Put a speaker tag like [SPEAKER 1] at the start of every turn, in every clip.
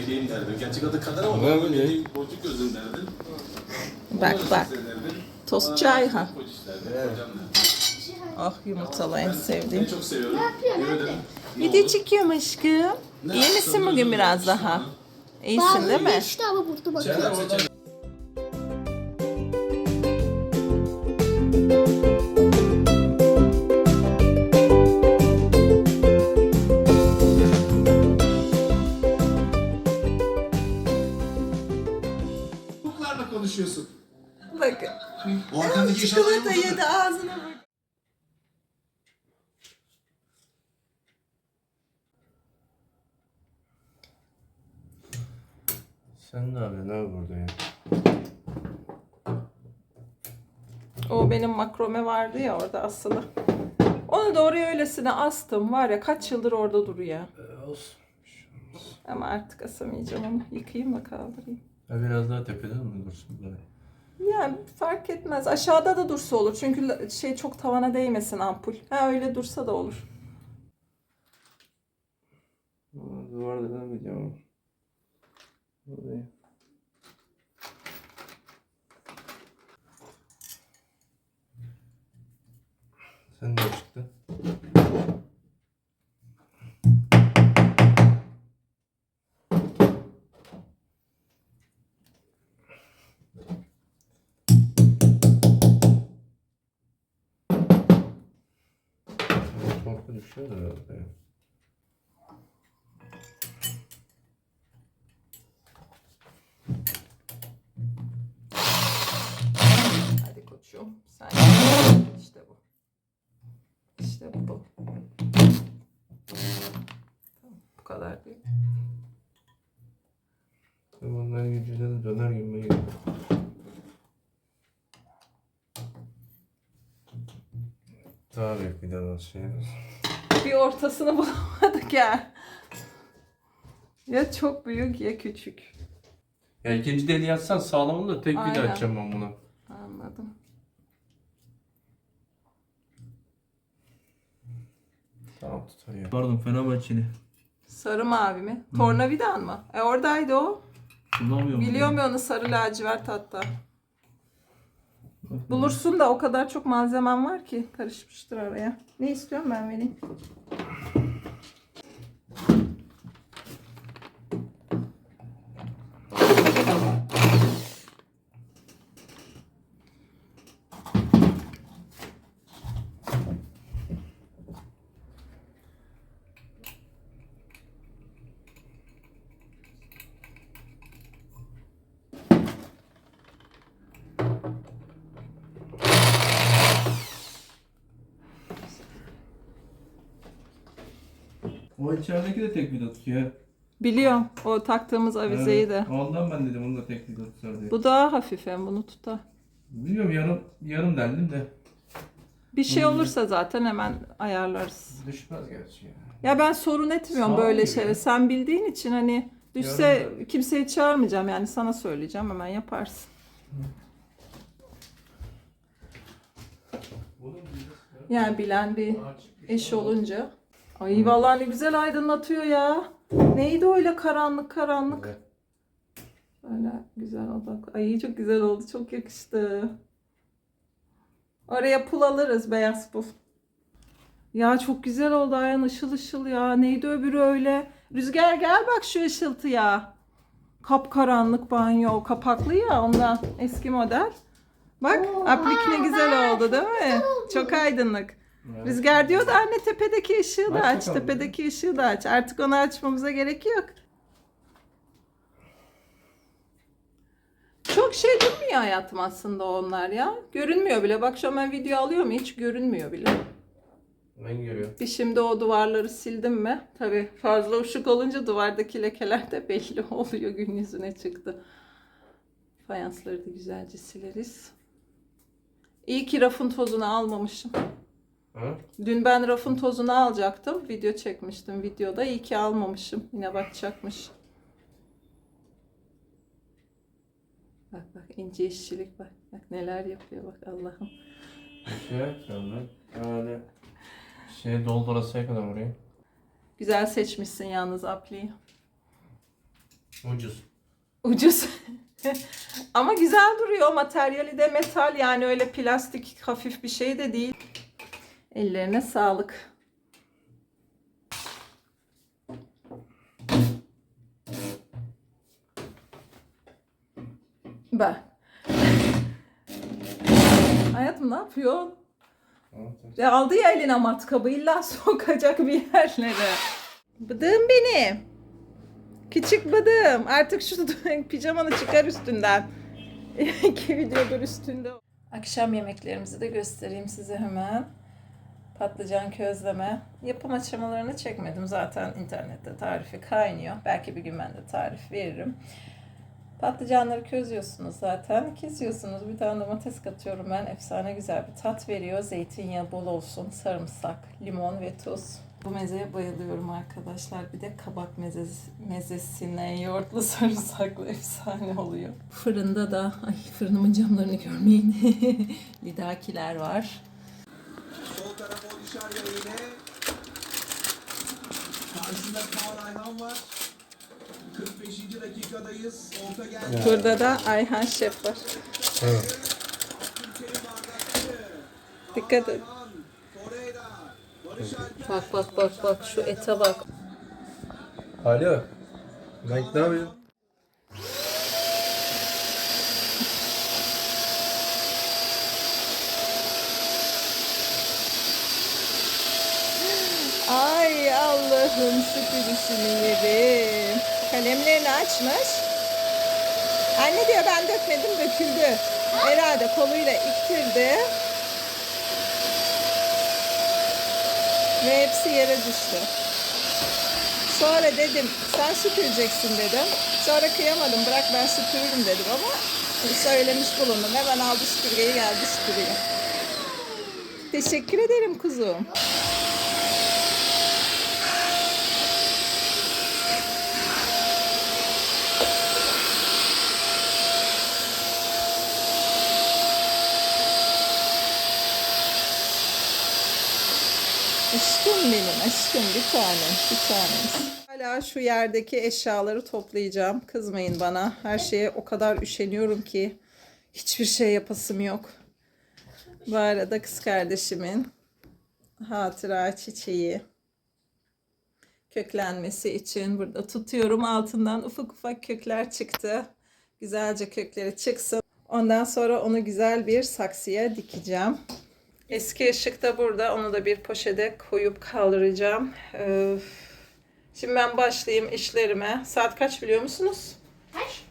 [SPEAKER 1] Meleğim derdi. Gerçek adı kadar ama
[SPEAKER 2] Ben
[SPEAKER 1] ben
[SPEAKER 2] Meleğim.
[SPEAKER 1] Boncuk gözüm derdi.
[SPEAKER 3] Bak
[SPEAKER 1] Onları
[SPEAKER 3] bak. Tost
[SPEAKER 1] Bana
[SPEAKER 3] çay ha.
[SPEAKER 1] Koç derdi. Hocam derdi.
[SPEAKER 3] Ah yumurtalı en
[SPEAKER 1] En
[SPEAKER 3] sevdiğim.
[SPEAKER 1] çok seviyorum. Ne
[SPEAKER 3] Video
[SPEAKER 1] oldu?
[SPEAKER 3] çekiyorum aşkım.
[SPEAKER 1] Ne
[SPEAKER 3] İyi misin bugün biraz daha? İyisin değil mi?
[SPEAKER 4] İşte ama burada bak.
[SPEAKER 1] Çaylar oradan
[SPEAKER 3] Çikolata yedi ağzına.
[SPEAKER 2] Sen ne yapıyorsun abi burada ya?
[SPEAKER 3] O benim makrome vardı ya orada asılı. Onu da oraya öylesine astım. Var ya kaç yıldır orada duruyor.
[SPEAKER 2] Ee, olsun.
[SPEAKER 3] Ama artık asamayacağım onu. Yıkayayım da kaldırayım.
[SPEAKER 2] Ha, biraz daha tepeden mi dursun böyle?
[SPEAKER 3] Yani fark etmez. Aşağıda da dursa olur. Çünkü şey çok tavana değmesin ampul. Ha öyle dursa da olur.
[SPEAKER 2] Duvarda ediyorum. Buradayım. Sen de çıktı. Da herhalde.
[SPEAKER 3] Hadi koçum. Sen işte bu. İşte bu. Tamam, bu kadar değil.
[SPEAKER 2] Onların gücüne de döner gibi geliyor. Büyük bir daha şey.
[SPEAKER 3] Bir ortasını bulamadık ya. Ya çok büyük ya küçük.
[SPEAKER 2] Ya ikinci deli yatsan sağlamını da tek bir
[SPEAKER 3] Aynen.
[SPEAKER 2] daha açacağım ben bunu.
[SPEAKER 3] Anladım.
[SPEAKER 2] Tamam tutar ya. Pardon Fenerbahçeli.
[SPEAKER 3] Sarı mavi mi? Tornavidan mı? E oradaydı o.
[SPEAKER 2] Kullanmıyorum.
[SPEAKER 3] Biliyorum ya onu sarı lacivert hatta. Bulursun da o kadar çok malzemem var ki karışmıştır araya. Ne istiyorum ben vereyim.
[SPEAKER 2] O içerideki de tek vida tutuyor.
[SPEAKER 3] Biliyorum o taktığımız avizeyi de.
[SPEAKER 2] Ondan ben dedim onu da tek vida tutar diye.
[SPEAKER 3] Bu daha hafif hem bunu tutar.
[SPEAKER 2] Bilmiyorum yarım yarım deldim de.
[SPEAKER 3] Bir şey
[SPEAKER 2] Hmm.
[SPEAKER 3] olursa zaten hemen ayarlarız.
[SPEAKER 2] Düşmez gerçi ya.
[SPEAKER 3] Ya ben sorun etmiyorum
[SPEAKER 2] Sağ ol
[SPEAKER 3] böyle
[SPEAKER 2] gibi.
[SPEAKER 3] şeyleri. Sen bildiğin için hani düşse
[SPEAKER 2] Yarın
[SPEAKER 3] kimseyi çağırmayacağım yani sana söyleyeceğim hemen yaparsın.
[SPEAKER 2] Bunun vidası
[SPEAKER 3] Yani bilen bir eş olunca. Ay vallahi ne güzel aydınlatıyor ya. Neydi öyle karanlık karanlık.
[SPEAKER 2] Evet.
[SPEAKER 3] Öyle güzel odak. Ay çok güzel oldu. Çok yakıştı. Oraya pul alırız beyaz pul. Ya çok güzel oldu Ayhan ışıl ışıl ya. Neydi öbürü öyle? Rüzgar gel bak şu ışıltıya. Kapkaranlık banyo kapaklı ya ondan eski model. Bak aplik ne güzel oldu değil mi? Çok aydınlık.
[SPEAKER 2] Evet.
[SPEAKER 3] Rüzgar diyor da anne tepedeki ışığı da
[SPEAKER 2] Aç
[SPEAKER 3] aç,
[SPEAKER 2] bakalım.
[SPEAKER 3] tepedeki ışığı da aç. Artık onu açmamıza gerek yok. Çok şey durmuyor hayatım aslında onlar ya. Görünmüyor bile. Bak şu an ben video alıyorum hiç görünmüyor bile.
[SPEAKER 2] Ben görüyorum.
[SPEAKER 3] Bir şimdi o duvarları sildim mi? Tabii fazla ışık olunca duvardaki lekeler de belli oluyor. Gün yüzüne çıktı. Fayansları da güzelce sileriz. İyi ki rafın tozunu almamışım.
[SPEAKER 2] Ha?
[SPEAKER 3] Dün ben rafın tozunu alacaktım. Video çekmiştim videoda. İyi ki almamışım. Yine bakacakmış. Bak bak ince işçilik bak. Bak neler yapıyor bak Allah'ım.
[SPEAKER 2] Bir şey ben. Yani şey doldurasıya kadar orayı.
[SPEAKER 3] Güzel seçmişsin yalnız apliyi.
[SPEAKER 2] Ucuz.
[SPEAKER 3] Ucuz. Ama güzel duruyor. Materyali de metal yani öyle plastik hafif bir şey de değil. Ellerine sağlık. Ben. Hayatım ne yapıyorsun? Ya aldı ya eline matkabı illa sokacak bir yerlere. Bıdığım benim. Küçük bıdığım. Artık şu pijamanı çıkar üstünden. İki videodur üstünde. Akşam yemeklerimizi de göstereyim size hemen. Patlıcan közleme. Yapım aşamalarını çekmedim zaten internette tarifi kaynıyor. Belki bir gün ben de tarif veririm. Patlıcanları közlüyorsunuz zaten. Kesiyorsunuz. Bir tane domates katıyorum ben. Efsane güzel bir tat veriyor. Zeytinyağı bol olsun. Sarımsak, limon ve tuz. Bu mezeye bayılıyorum arkadaşlar. Bir de kabak mezesi, mezesine yoğurtlu sarımsaklı efsane oluyor. Fırında da, ay fırınımın camlarını görmeyin. Lidakiler var.
[SPEAKER 5] Sol tarafa Odişarya ile. Karşısında Kaan Ayhan var. 45. dakikadayız. Orta geldi.
[SPEAKER 3] Burada da Ayhan Şef var.
[SPEAKER 2] Evet.
[SPEAKER 3] Dikkat et. Bak bak bak bak şu ete bak.
[SPEAKER 2] Alo. Ben ne yapıyorum?
[SPEAKER 3] Ay Allah'ım süpürüsünü yerim. Kalemlerini açmış. Anne diyor ben dökmedim döküldü. Herhalde koluyla iktirdi. Ve hepsi yere düştü. Sonra dedim sen süpüreceksin dedim. Sonra kıyamadım bırak ben süpürürüm dedim ama söylemiş bulundum. Hemen aldı süpürgeyi geldi süpürüyor. Teşekkür ederim kuzum. Aşkım benim, aşkım bir tanem, bir tanem. Hala şu yerdeki eşyaları toplayacağım. Kızmayın bana. Her şeye o kadar üşeniyorum ki hiçbir şey yapasım yok. Bu arada kız kardeşimin hatıra çiçeği köklenmesi için burada tutuyorum. Altından ufak ufak kökler çıktı. Güzelce kökleri çıksın. Ondan sonra onu güzel bir saksıya dikeceğim. Eski ışık da burada. Onu da bir poşete koyup kaldıracağım. Ee, Şimdi ben başlayayım işlerime. Saat kaç biliyor musunuz?
[SPEAKER 1] Kaç?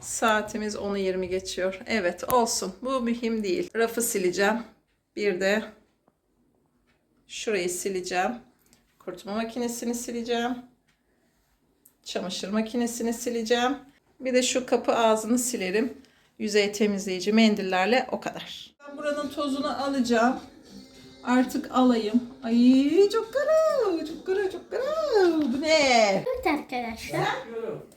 [SPEAKER 3] Saatimiz 10'u 20 geçiyor. Evet olsun. Bu mühim değil. Rafı sileceğim. Bir de şurayı sileceğim. Kurutma makinesini sileceğim. Çamaşır makinesini sileceğim. Bir de şu kapı ağzını silerim. Yüzey temizleyici mendillerle o kadar. Buranın tozunu alacağım. Artık alayım. Ay çok kara, çok kara, çok kara. Bu ne?
[SPEAKER 1] Evet arkadaşlar.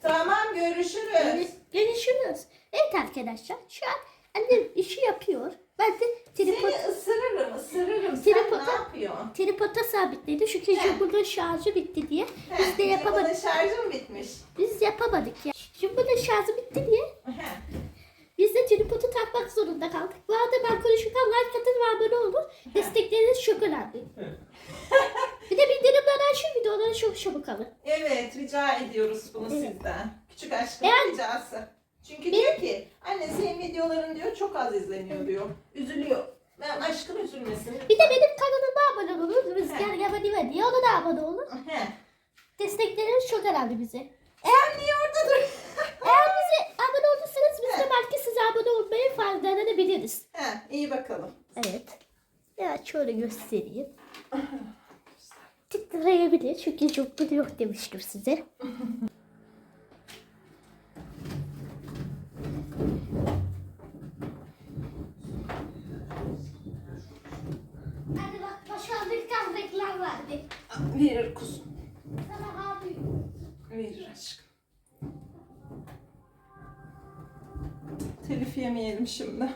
[SPEAKER 3] Tamam görüşürüz.
[SPEAKER 1] Görüşürüz. Evet arkadaşlar. Şu an annem işi yapıyor. Ben de tripod,
[SPEAKER 3] Seni ısırırım, ısırırım. Sen
[SPEAKER 1] Tripod'a-
[SPEAKER 3] ne yapıyorsun?
[SPEAKER 1] tripoda sabitledi. Çünkü bunun şarjı bitti diye. Biz de yapamadık.
[SPEAKER 3] Bunun şarjım bitmiş.
[SPEAKER 1] Biz yapamadık ya. Şimdi bunun şarjı bitti diye.
[SPEAKER 3] He.
[SPEAKER 1] Biz de tripodu takmak zorunda kaldık. Bu arada ben konuşurken like atın ve abone olun. Destekleriniz çok önemli. bir de bildirimleri açın videoları çok çabuk alın.
[SPEAKER 3] Evet, rica ediyoruz bunu sizden. Küçük aşkın
[SPEAKER 1] Evet.
[SPEAKER 3] ricası. Çünkü diyor ki, anne senin videoların diyor çok az izleniyor diyor. Üzülüyor. Ben aşkım üzülmesin.
[SPEAKER 1] Bir de benim kanalıma abone olun. Rüzgar Yabani diye ona da abone olun.
[SPEAKER 3] He.
[SPEAKER 1] Destekleriniz çok önemli bize.
[SPEAKER 3] Sen niye orada dur?
[SPEAKER 1] Eğer bize abone olursanız biz de size abone olmayı faydalanabiliriz.
[SPEAKER 3] He, iyi bakalım.
[SPEAKER 1] Evet. Evet şöyle göstereyim. Titreyebilir çünkü çok biri yok demiştim size. Hadi bak başardıktan reklam verdi.
[SPEAKER 3] Verir kuzum. Yemeyelim şimdi.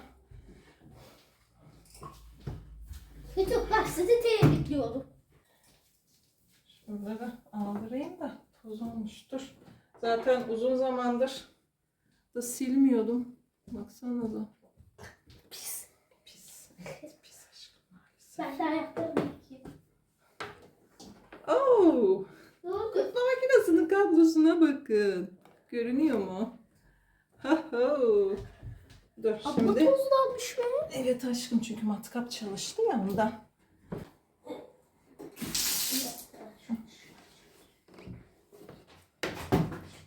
[SPEAKER 1] YouTube bak sizi tebrikliyorum.
[SPEAKER 3] Şuraları aldırayım da toz olmuştur. Zaten uzun zamandır da silmiyordum. Baksana da.
[SPEAKER 1] Pis.
[SPEAKER 3] Pis. Pis aşkım maalesef.
[SPEAKER 1] Ben daha yaptım.
[SPEAKER 3] Oo,
[SPEAKER 1] Ne oldu?
[SPEAKER 3] kurutma makinesinin kablosuna bakın. Görünüyor mu? Ha ha. Dur
[SPEAKER 1] Abla
[SPEAKER 3] şimdi.
[SPEAKER 1] tozlanmış be.
[SPEAKER 3] Evet aşkım çünkü matkap çalıştı ya ondan.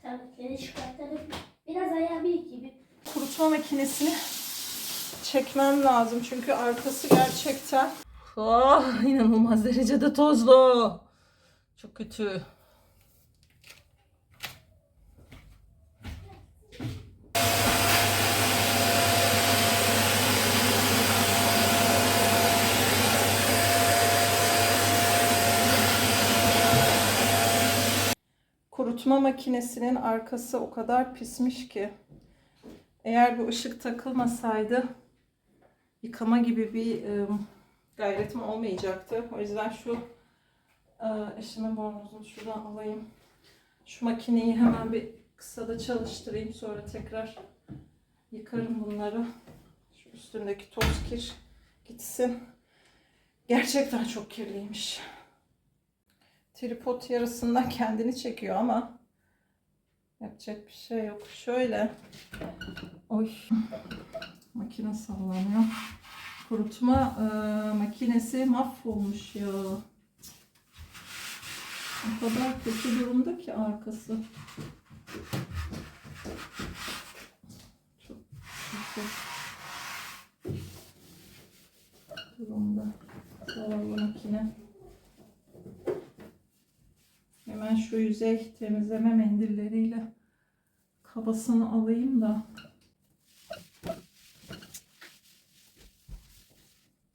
[SPEAKER 1] Terlikleri çıkartalım. Biraz ayağımı yıkayayım.
[SPEAKER 3] kurutma makinesini çekmem lazım çünkü arkası gerçekten ah, inanılmaz derecede tozlu. Çok kötü. Kurutma makinesinin arkası o kadar pismiş ki. Eğer bu ışık takılmasaydı yıkama gibi bir e, gayretim olmayacaktı. O yüzden şu e, eşimin bornozunu şuradan alayım. Şu makineyi hemen bir kısada çalıştırayım. Sonra tekrar yıkarım bunları. Şu üstündeki toz kir gitsin. Gerçekten çok kirliymiş. Tripod yarısından kendini çekiyor ama yapacak bir şey yok. Şöyle Oy. Makine sallanıyor. Kurutma e, makinesi mahvolmuş ya. O kadar kötü durumda ki arkası. Çok kötü durumda. Zavallı makine. Hemen şu yüzey temizleme mendilleriyle kabasını alayım da.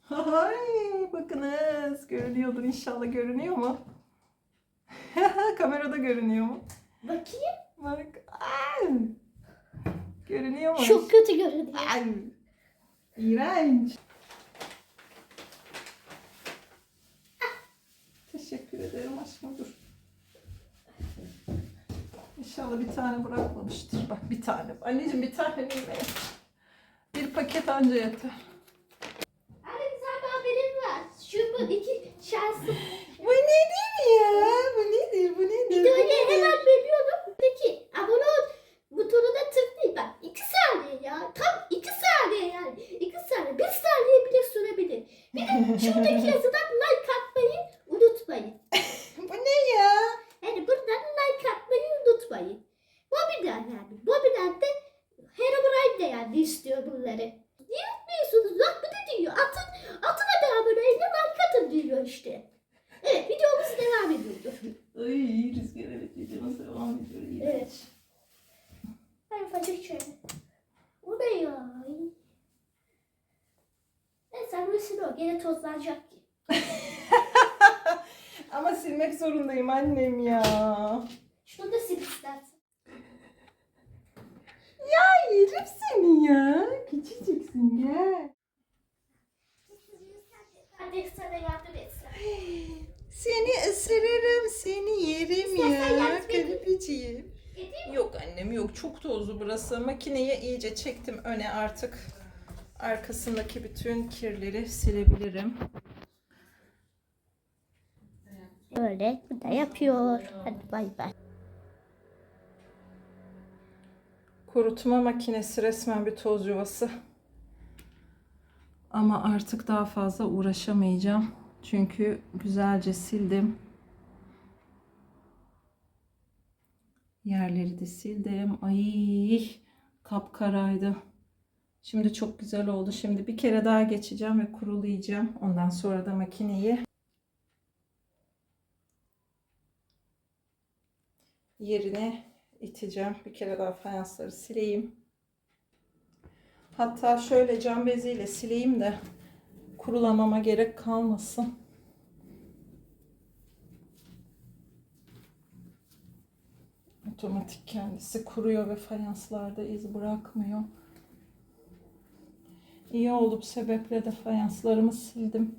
[SPEAKER 3] Hay, bakınız görünüyordur inşallah görünüyor mu? Kamerada görünüyor mu?
[SPEAKER 1] Bakayım.
[SPEAKER 3] Bak. Ay. Görünüyor mu?
[SPEAKER 1] Çok kötü görünüyor.
[SPEAKER 3] Ay. İğrenç. Teşekkür ederim aşkım dur. İnşallah bir tane bırakmamıştır. Bak bir tane. Anneciğim bir tane mi? Bir paket anca yeter.
[SPEAKER 1] Anne güzel bir haberim var. Şu bu iki şanslı
[SPEAKER 3] Bu nedir ya? Bu nedir? Bu nedir?
[SPEAKER 1] videoyu
[SPEAKER 3] Bu nedir?
[SPEAKER 1] hemen bölüyorum. Peki abone ol butonuna tıklayın. Bak iki saniye ya. Tam iki saniye yani. İki saniye. Bir saniye bile sürebilir. Bir de şuradaki yazıdan like atmayı unutmayın.
[SPEAKER 3] Bu ne ya?
[SPEAKER 1] Yani buradan like atmayı unutmayın. Bobby'den yani. Bobby'den de Herobrine de yani istiyor bunları. Niye unutmuyorsunuz? Bak bu ne diyor? Atın, atın hadi aboneyle like atın diyor işte. Evet videomuz devam ediyordu.
[SPEAKER 3] Ay rüzgar evet videomuz devam ediyor. İğrenç.
[SPEAKER 1] Evet. Hayır ufacık şöyle. O ne ya? Neyse burası o. Gene tozlanacak ki.
[SPEAKER 3] Ama silmek zorundayım annem ya.
[SPEAKER 1] Şunu da sil istersen.
[SPEAKER 3] Ya yerim seni ya. Ya.
[SPEAKER 1] Kardeş sana yardım etsin.
[SPEAKER 3] Seni ısırırım, seni yerim
[SPEAKER 1] İstersen
[SPEAKER 3] ya.
[SPEAKER 1] yardım edeyim.
[SPEAKER 3] Yok annem yok çok tozlu burası. Makineyi iyice çektim öne artık. Arkasındaki bütün kirleri silebilirim.
[SPEAKER 1] Öyle bu da yapıyor. Hadi bay bay.
[SPEAKER 3] Kurutma makinesi resmen bir toz yuvası. Ama artık daha fazla uğraşamayacağım. Çünkü güzelce sildim. Yerleri de sildim. Ay kapkaraydı. Şimdi çok güzel oldu. Şimdi bir kere daha geçeceğim ve kurulayacağım. Ondan sonra da makineyi yerine iteceğim. Bir kere daha fayansları sileyim. Hatta şöyle cam beziyle sileyim de kurulamama gerek kalmasın. Otomatik kendisi kuruyor ve fayanslarda iz bırakmıyor. İyi oldu bu sebeple de fayanslarımı sildim.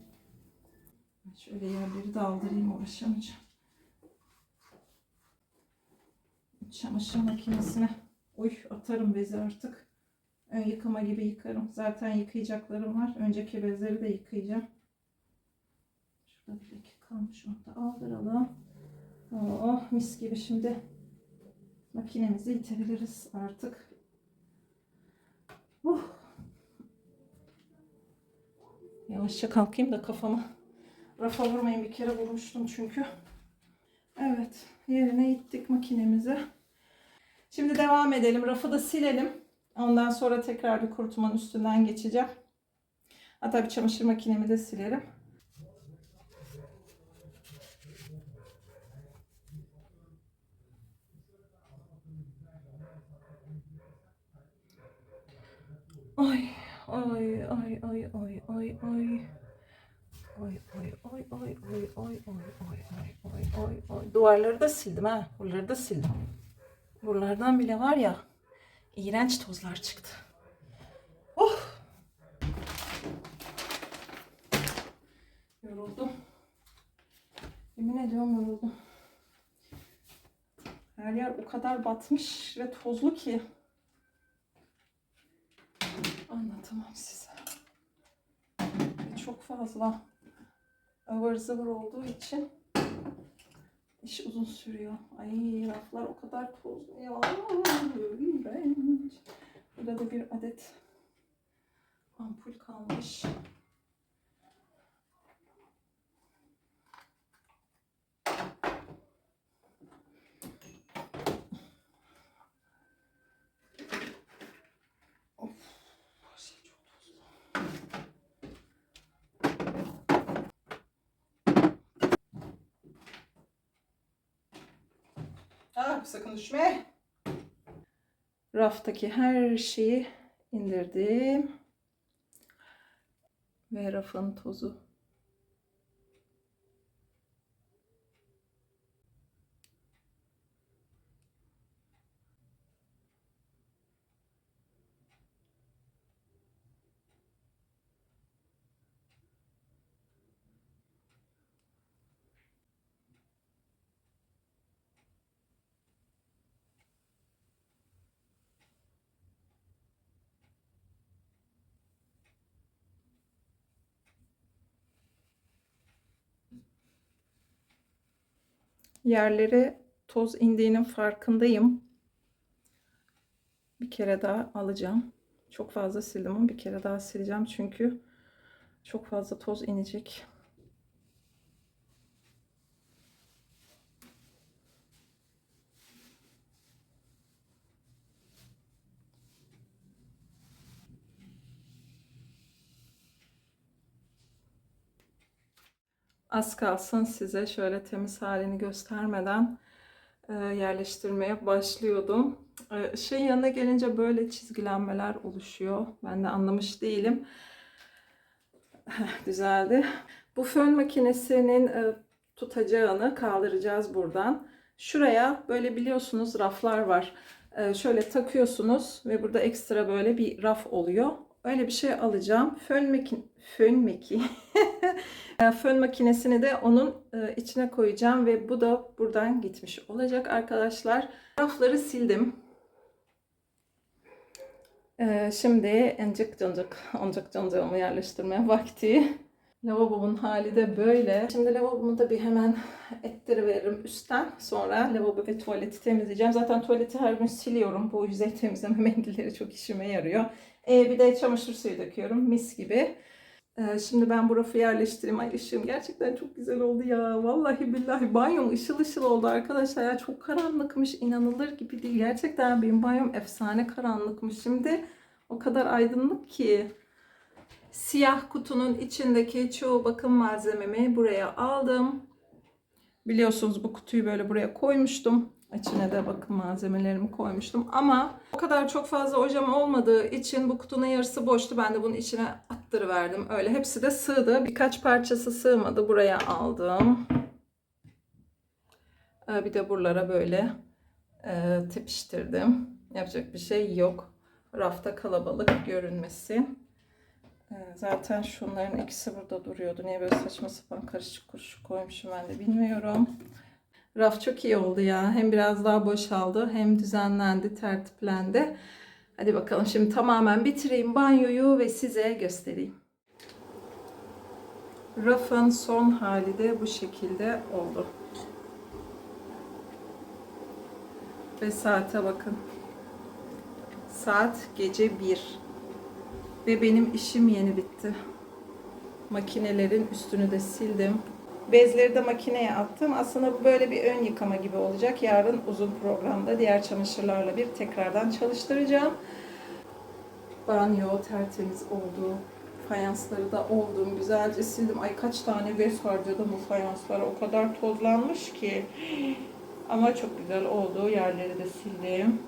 [SPEAKER 3] Şöyle yerleri daldırayım uğraşamayacağım. çamaşır makinesine uy atarım bezi artık. Ön yıkama gibi yıkarım. Zaten yıkayacaklarım var. Önceki bezleri de yıkayacağım. Şurada bir leke kalmış onu da aldıralım. Oh mis gibi şimdi makinemizi itebiliriz artık. Uh. Yavaşça kalkayım da kafamı rafa vurmayın. Bir kere vurmuştum çünkü. Evet yerine ittik makinemizi. Şimdi devam edelim. Rafı da silelim. Ondan sonra tekrar bir kurutmanın üstünden geçeceğim. Hatta bir çamaşır makinemi de silerim. Ay ay ay ay ay ay ay. Ay ay ay ay ay ay ay ay ay ay ay. Duvarları da sildim ha. Buraları da sildim. Buralardan bile var ya iğrenç tozlar çıktı. Oh! Yoruldum. Yemin ediyorum yoruldum. Her yer o kadar batmış ve tozlu ki. Anlatamam size. Ve çok fazla ıvır zıvır olduğu için iş uzun sürüyor. Ay raflar o kadar tozlu ya. İğrenç. Burada da bir adet ampul kalmış. Sakın düşme. Raftaki her şeyi indirdim. Ve rafın tozu. Yerlere toz indiğinin farkındayım. Bir kere daha alacağım. Çok fazla sildim ama bir kere daha sileceğim çünkü çok fazla toz inecek. Az kalsın size şöyle temiz halini göstermeden e, yerleştirmeye başlıyordum. E, Şeyin yanına gelince böyle çizgilenmeler oluşuyor. Ben de anlamış değilim. Düzeldi. Bu fön makinesinin e, tutacağını kaldıracağız buradan. Şuraya böyle biliyorsunuz raflar var. E, Şöyle takıyorsunuz ve burada ekstra böyle bir raf oluyor. Öyle bir şey alacağım. Fön makin fön maki Fön makinesini de onun e, içine koyacağım ve bu da buradan gitmiş olacak arkadaşlar. Rafları sildim. E, Şimdi encik cancık, oncuk cancığımı yerleştirme vakti. Lavabomun hali de böyle. Şimdi lavabomu da bir hemen ettiriveririm üstten. Sonra lavabo ve tuvaleti temizleyeceğim. Zaten tuvaleti her gün siliyorum. Bu yüzey temizleme mendilleri çok işime yarıyor. E, bir de çamaşır suyu döküyorum. Mis gibi. Ee, Şimdi ben bu rafı yerleştireyim. Ay ışığım gerçekten çok güzel oldu ya. Vallahi billahi banyom ışıl ışıl oldu arkadaşlar. Ya çok karanlıkmış. inanılır gibi değil. Gerçekten benim banyom efsane karanlıkmış. Şimdi o kadar aydınlık ki. Siyah kutunun içindeki çoğu bakım malzememi buraya aldım. Biliyorsunuz bu kutuyu böyle buraya koymuştum. İçine de bakım malzemelerimi koymuştum. Ama o kadar çok fazla ojem olmadığı için bu kutunun yarısı boştu. Ben de bunun içine attırıverdim. Öyle hepsi de sığdı. Birkaç parçası sığmadı. Buraya aldım. Ee, Bir de buralara böyle e, tepiştirdim. Yapacak bir şey yok. Rafta kalabalık görünmesin. Ee, Zaten şunların ikisi burada duruyordu. Niye böyle saçma sapan karışık kuruşuk koymuşum ben de bilmiyorum. Raf çok iyi oldu ya. Hem biraz daha boşaldı hem düzenlendi, tertiplendi. Hadi bakalım şimdi tamamen bitireyim banyoyu ve size göstereyim. Rafın son hali de bu şekilde oldu. Ve saate bakın. Saat gece 1. Ve benim işim yeni bitti. Makinelerin üstünü de sildim. Bezleri de makineye attım. Aslında bu böyle bir ön yıkama gibi olacak. Yarın uzun programda diğer çamaşırlarla bir tekrardan çalıştıracağım. Banyo tertemiz oldu. Fayansları da oldum. Güzelce sildim. Ay kaç tane bez harcadım bu fayanslara. O kadar tozlanmış ki. Ama çok güzel oldu. Yerleri de sildim.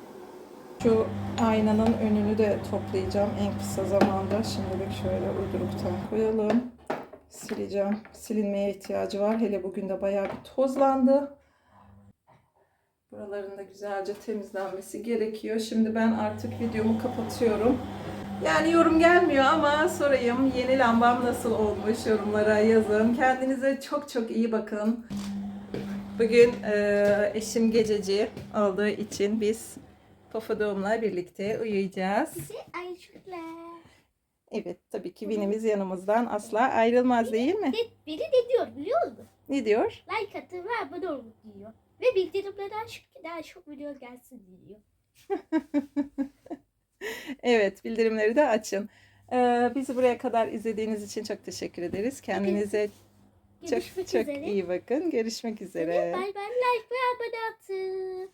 [SPEAKER 3] Şu aynanın önünü de toplayacağım en kısa zamanda. Şimdilik şöyle uyduruktan koyalım. Sileceğim. Silinmeye ihtiyacı var. Hele bugün de bayağı bir tozlandı. Buraların da güzelce temizlenmesi gerekiyor. Şimdi ben artık videomu kapatıyorum. Yani yorum gelmiyor ama sorayım. Yeni lambam nasıl olmuş yorumlara yazın. Kendinize çok çok iyi bakın. Bugün eee, eşim gececi olduğu için biz Pofuduk'umla birlikte uyuyacağız.
[SPEAKER 1] Ayşıklar.
[SPEAKER 3] Evet tabii ki Vinimiz yanımızdan asla ayrılmaz değil mi?
[SPEAKER 1] Biri ne diyor biliyor musun?
[SPEAKER 3] Ne diyor?
[SPEAKER 1] Like atın ve abone olun diyor. Ve bildirimleri açın ki daha çok video gelsin diyor.
[SPEAKER 3] Evet bildirimleri de açın. Ee, bizi buraya kadar izlediğiniz için çok teşekkür ederiz. Kendinize çok
[SPEAKER 1] Görüşmek
[SPEAKER 3] çok
[SPEAKER 1] üzere.
[SPEAKER 3] iyi bakın. Görüşmek üzere.
[SPEAKER 1] Bay bay like ve abone atın.